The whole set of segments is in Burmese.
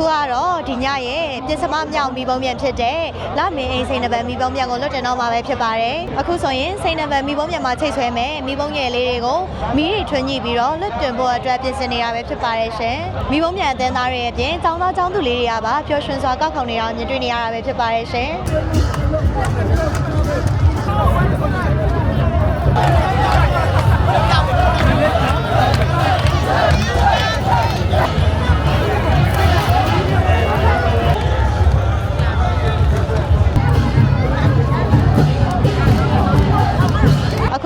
အခုကတော့ဒီညရဲ့ပြစ်စမမြောက်မိဘုံမြန်ဖြစ်တဲ့လမင်းအိမ်စိန်နံပါတ်မိဘုံမြန်ကိုလွတ်တင်တော့မှာပဲဖြစ်ပါတယ်အခုဆိုရင်စိန်နံပါတ်မိဘုံမြန်မှာချိတ်ဆွဲမယ်မိဘုံငယ်လေးတွေကိုမီးတွေထွန်းညှိပြီးတော့လွတ်တင်ဖို့အတွက်ပြင်ဆင်နေတာပဲဖြစ်ပါတယ်ရှင်မိဘုံမြန်အသင်းသားတွေရဲ့အပြင်ចောင်းသားចောင်းသူလေးတွေကပါပျော်ရွှင်စွာကောက်ခုံနေတာမြင်တွေ့နေရတာပဲဖြစ်ပါတယ်ရှင်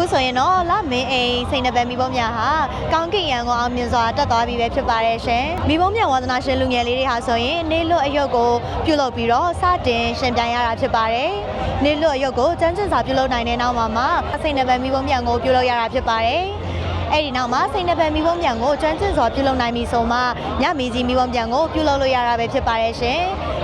အခုဆိုရင်တော့လမင်းအိမ်စိန်နံပါတ်မိဘုံမြန်ဟာကောင်းကင်ရံကိုအောင်မြင်စွာတက်သွားပြီပဲဖြစ်ပါတယ်ရှင်မိဘုံမြန်ဝါသနာရှင်လူငယ်လေးတွေဟာဆိုရင်နေလွတ်အယုတ်ကိုပြုလုပ်ပြီးတော့စတင်ရှင်ပြိုင်ရတာဖြစ်ပါတယ်နေလွတ်အယုတ်ကိုစမ်းစင်စွာပြုလုပ်နိုင်တဲ့နောက်မှာမှစိန်နံပါတ်မိဘုံမြန်ကိုပြုလုပ်ရတာဖြစ်ပါတယ် အဲ့ဒီနောက်မှာစိန်နံပါတ်မိဘုံမြန်ကိုကျွမ်းကျင်စွာပြုလုပ်နိုင်ပြီဆိုမှညမီကြီးမိဘုံမြန်ကိုပြုလုပ်လို့ရတာပဲဖြစ်ပါတယ်ရှင်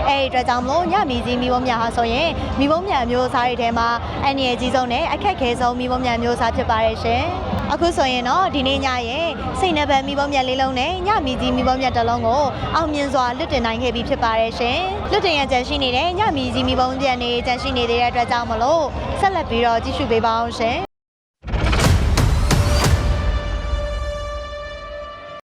အဲ့ဒီအတွက်ကြောင့်မလို့ညမီကြီးမိဘုံမြန်ဟာဆိုရင်မိဘုံမြန်မျိုးစားတွေထဲမှာအန်ရည်ကြီးဆုံးနဲ့အခက်ခဲဆုံးမိဘုံမြန်မျိုးစားဖြစ်ပါတယ်ရှင်အခုဆိုရင်တော့ဒီနေ့ညရဲ့စိတ်နှပံမိဘုံမြန်လေးလုံးနဲ့ညမီကြီးမိဘုံမြန်တစ်လုံးကိုအောင်မြင်စွာလွတ်တင်နိုင်ခဲ့ပြီဖြစ်ပါတယ်ရှင်လွတ်တင်ရကြရှိနေတဲ့ညမီကြီးမိဘုံမြန်နေကြရှိနေသေးတဲ့အတွက်ကြောင့်မလို့ဆက်လက်ပြီးတော့ကြည့်ရှုပေးပါအောင်ရှင်